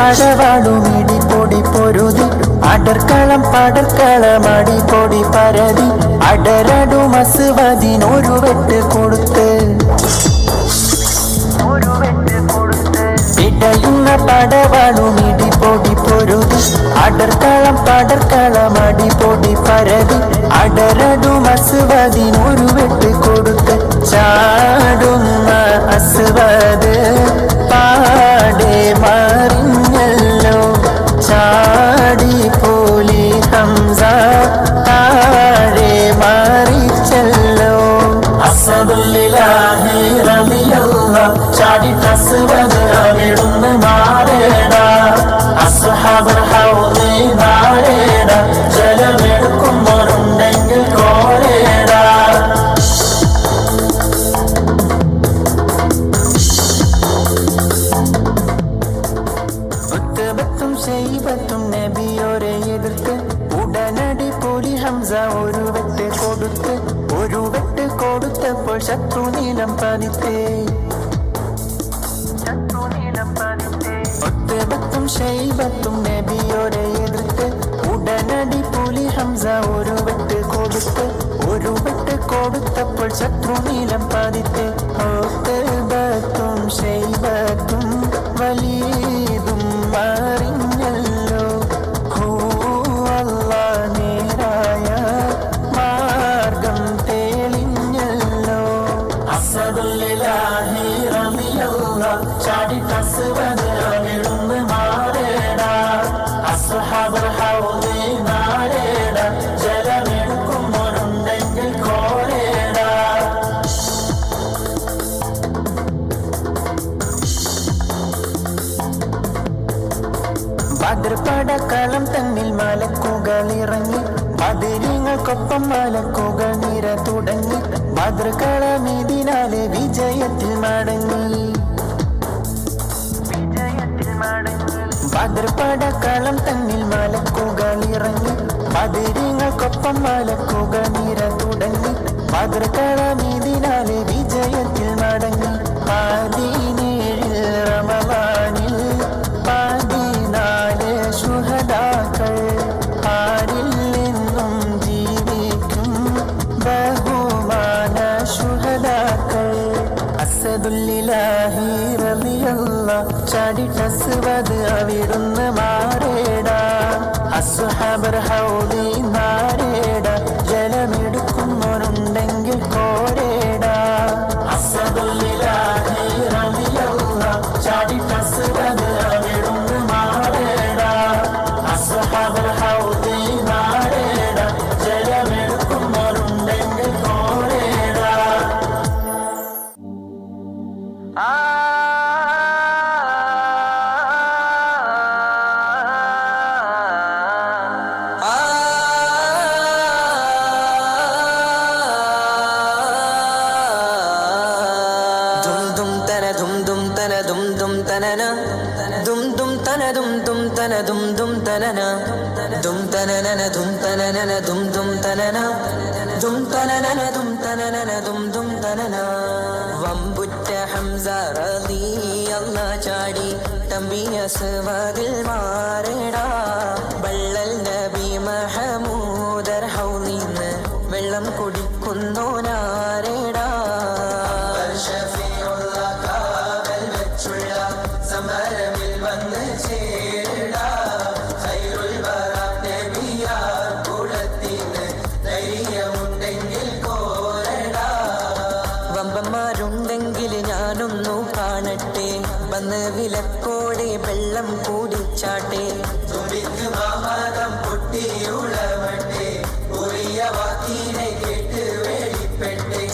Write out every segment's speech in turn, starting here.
പടവാടും ഇടിപ്പൊടി പൊരുതി. അടർക്കളം പടർക്കളം അടിപൊടി പരതി. അടരടു മസുവതിനൊരു വെട്ട് കൊടുത്ത്. ഇടയുന്ന പടവാടും ഇടിപ്പൊടി പൊരുതി. അടർക്കളം പടർക്കളം അടിപൊടി പരതി. അടരടു മസുവതിനൊരു വെട്ട് കൊടുത്ത്. ചാടുന്ന അസുവത് പാടേ മറിഞ്ഞല്ലോ അസദുല്ലാഹി റബിയല്ല ചാടി തസ്വദ് അവിടുന്ന് മാറേട. അസ്ഹബർ ഹൗദി നാരേട ജലമെടുക്കുമ്പോഴുണ്ടെങ്കിൽ കോരേട. ഒറ്റബത്തും ശൈബത്തും നബിയോരെ എതിർത്ത് ഉടനടി പോലി ഹംസ ഒരു വെട്ട് കൊടുത്ത് ഒരു വെട്ട് കൊടുത്തപ്പോൾ ശത്രു നീലം പതിത്തേ. ഒത്തബത്തും ശൈബത്തും നബിയോടെ എതിർത്ത്. ഉടനടി പുലി ഹംസ ഒരു വെട്ട് കൊടുത്ത്. ഒരു വെട്ട് കൊടുത്തപ്പോൾ ശത്രു നീലം പതിത്ത്. ഒത്തബത്തും ശൈബത്തും വലിയതും മറിഞ്ഞല്ലോ ഭദ്രപടക്കളം തന്നിൽ മലക്കുകൾ ഇറങ്ങി. അതിരിങ്ങൾക്കൊപ്പം മലക്കുകൾ നിര തുടങ്ങി. ഭദ്രക്കളം ഇതിനാലെ വിജയത്തിൽ മടങ്ങി. ഭദ്രപടക്കളം തന്നിൽ മലക്കുകൾ ഇറങ്ങി. അതിരിങ്ങൾക്കൊപ്പം മലക്കുകൾ നിര തുടങ്ങി. ഭദ്രകള ഇതിനാലെ വിജയത്തിൽ മടങ്ങി. പതിനേഴിൽ റമവാനിൽ ചാടി ടസ്വദ് അവിടുന്ന് മാറേടാ. അസുഹബർ ഹൗദീനാ മാറേടാ തന ദും ദും തനന. ദും തനനന ദും തനനന ദും ദും തനന. ദും തനനന ദും തനനന ദും ദും തനന. വമ്പുറ്റ ഹംസ റളിയല്ലാ ചാടി. തമ്പിയ സുവതിൽ മാറടാ.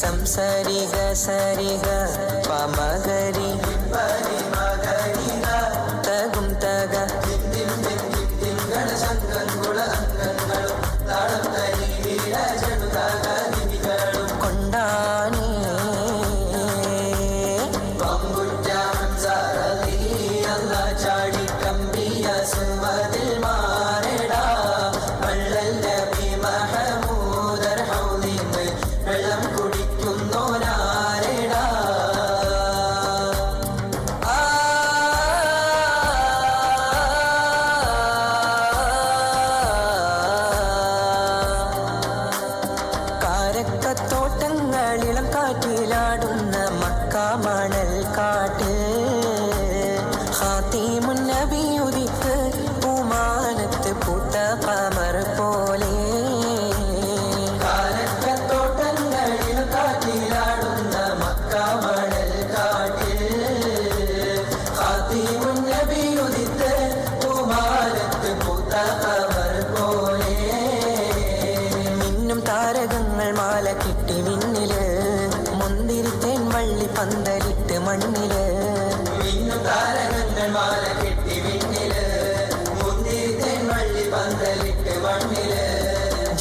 సంసరిగ సరిగ పమగరి పరిమగ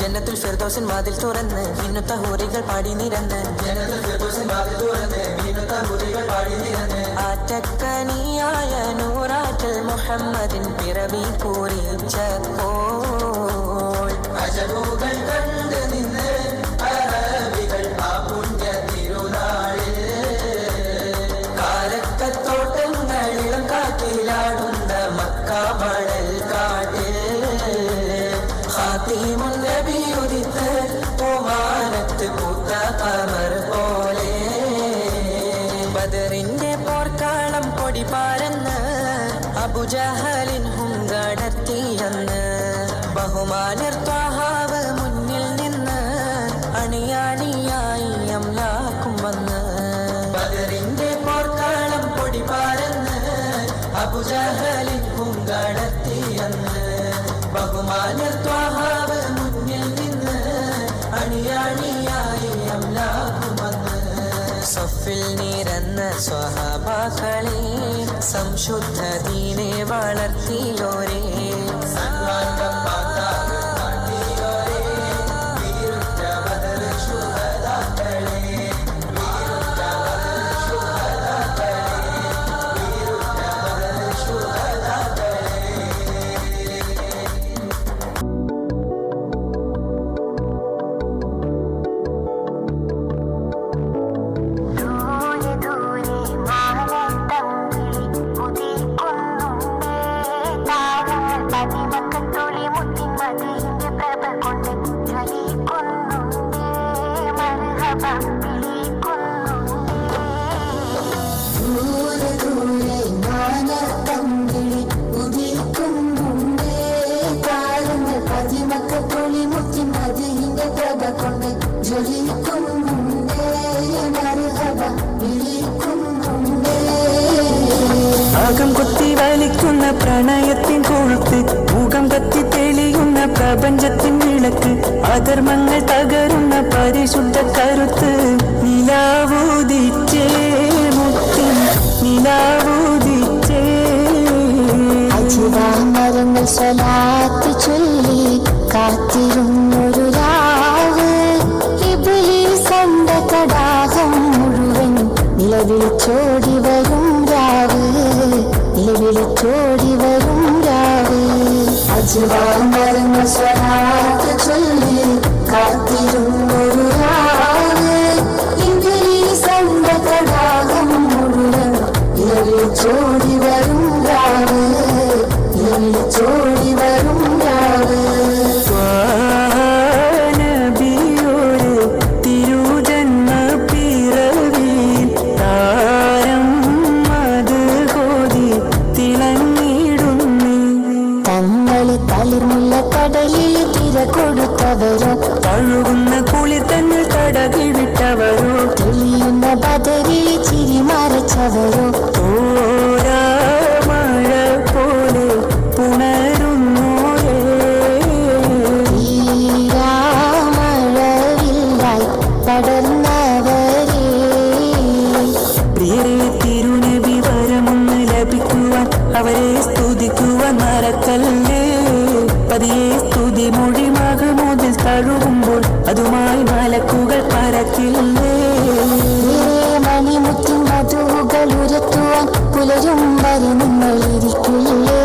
ജന്നത്തുൽ ഫിർദോസിൻ വാതിൽ തുറന്ന് മിന്നുത്ത ഹൂറികൾ പാടി നിരന്ന്. ആറ്റക്കനിയായ നൂറാറ്റൽ മുഹമ്മദിൻ പിറവി പൂരിച്ച ഓ അജബുകൾ കൽവിൽ നിറന്ന സ്വഹബാക്കളെ സംശുദ്ധ ദീനെ വളർത്തിയോരേ. സർവാംഗം കണ്ടലിക്കുന്ന പ്രണയത്തിൻ കൊഴുത്ത് മുഖം കത്തി തെളിയുന്ന പ്രപഞ്ചത്തിൻ വിളക്ക് അധർമ്മങ്ങൾ തകരുന്ന പരിശുദ്ധ കരുത്ത്. നിലാവൂതിച്ചേ മുത്തിൻ നിലാവൂതിച്ചേ അജിതാമരങ്ങൾ സ്വലാത്തി ചൊല്ലി കാത്തിരുന്നൊരു രാവ്. ഇബിലി കണ്ട കടാഹം മുഴുവൻ നിലവിളിച്ചോടി വരും. വിളിച്ചോടി വരും രാവി. അജുവാൻ മറന്ന സ്വരാത്ത് ചൊല്ലി കാത്തിരുന്നൊരു പതിയെ സ്തുതി മൊഴി തഴുകുമ്പോൾ അതുമായി മലക്കുകൾ പറക്കില്ലേ മണിമുത്തിൻ മധുകൾ ഉരത്തുവാൻ പുലരും വരെ നിങ്ങൾ ഇരിക്കില്ലേ?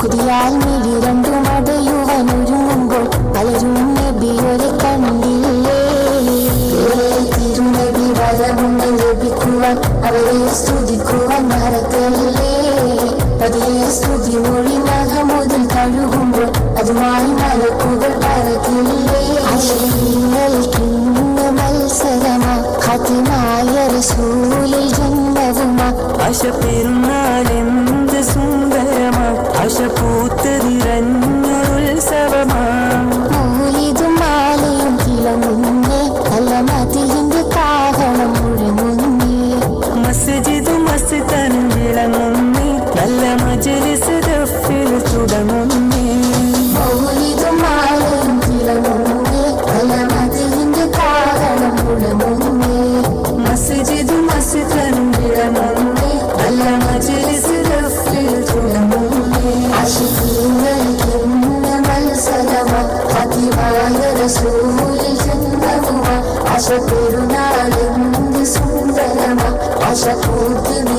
കുതിയാൽ മിഴി രണ്ടും അടയുവാൻ ഒരുങ്ങുമ്പോൾ പലരും നബിയൊരെ കണ്ടില്ലേ? തിരുനബി വരമുണ്ട് ലഭിക്കുവാൻ അവരെ സ്തുതിക്കുവാൻ മറക്കല്ലേ പതിയെ സ്തുതി മൊഴി അതുമായി മലക്കുകൾ പറക്കില്ലേ അശ്രീകൾക്കിന്ന് മത്സരമാ. ഹത്തിമായ റസൂലിൽ ജന്മവുമാ. ആശ പെരുന്നാളെന്ത് സുന്ദരമാ. ആശ പൂത്തതിരഞ്ഞുത്സവമാ അശ പെരുന്നാളെന്ത് സുന്ദരമാ അശ പൂത്ത് നിറഞ്ഞ